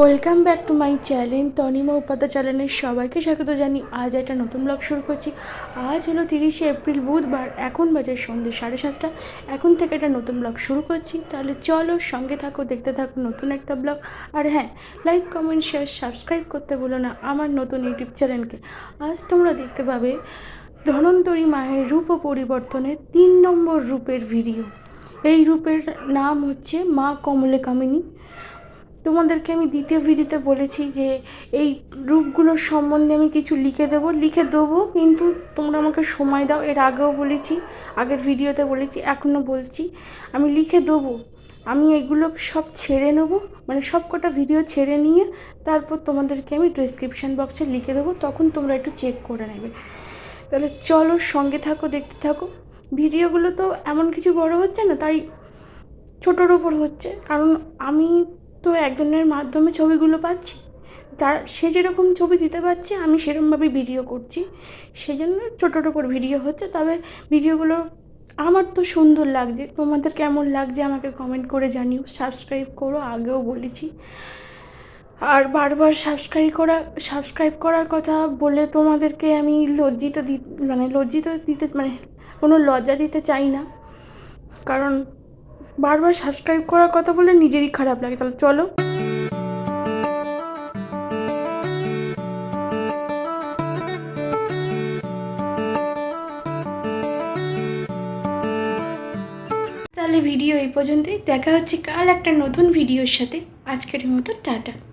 Welcome back to my channel Tanima Upadhyay চ্যানেলের সবাইকে স্বাগত জানি। আজ একটা নতুন ব্লগ শুরু করছি। আজ হলো তিরিশে এপ্রিল, বুধবার, এখন বাজে সন্ধ্যে সাড়ে সাতটা। এখন থেকে একটা নতুন ব্লগ শুরু করছি। তাহলে চলো সঙ্গে থাকো, দেখতে থাকো নতুন একটা ব্লগ আর হ্যাঁ লাইক কমেন্ট শেয়ার সাবস্ক্রাইব করতে বলো না আমার নতুন ইউটিউব চ্যানেলকে আজ তোমরা দেখতে পাবে ধনন্তরী মায়ের রূপ পরিবর্তনের তিন নম্বর রূপের ভিডিও এই রূপের নাম হচ্ছে মা কমলে কামিনী তোমাদেরকে আমি দ্বিতীয় ভিডিওতে বলেছি যে এই রূপগুলোর সম্বন্ধে আমি কিছু লিখে দেবো। লিখে দেবো, কিন্তু তোমরা আমাকে সময় দাও। এর আগেও বলেছি, আগের ভিডিওতে বলেছি এখনও বলছি। আমি লিখে দেবো। আমি এগুলো সব ছেড়ে নেব। মানে সব কটা ভিডিও ছেড়ে নিয়ে তারপর তোমাদেরকে আমি ডিসক্রিপশান বক্সে লিখে দেবো। তখন তোমরা একটু চেক করে নেবে। তাহলে চলো সঙ্গে থাকো, দেখতে থাকো। ভিডিওগুলো তো এমন কিছু বড় হচ্ছে না, তাই ছোটোর ওপর হচ্ছে। কারণ আমি তো একজনের মাধ্যমে ছবিগুলো পাচ্ছি। তার, সে যেরকম ছবি দিতে পারছে, আমি সেরকমভাবে ভিডিও করছি। সেই জন্য ছোটোর ওপর ভিডিও হচ্ছে। তবে ভিডিওগুলো আমার তো সুন্দর লাগছে। তোমাদের কেমন লাগছে আমাকে কমেন্ট করে জানিও। সাবস্ক্রাইব করো, আগেও বলেছি। আর বারবার সাবস্ক্রাইব করা সাবস্ক্রাইব করার কথা বলে তোমাদেরকে আমি লজ্জিত দি মানে লজ্জিত দিতে মানে কোনো লজ্জা দিতে চাই না। কারণ বারবার সাবস্ক্রাইব করার কথা বলে নিজেরই খারাপ লাগে। তাহলে চলো। তাহলে ভিডিও এই পর্যন্তই। দেখা হচ্ছে কাল একটা নতুন ভিডিওর সাথে। আজকের মতো টাটা।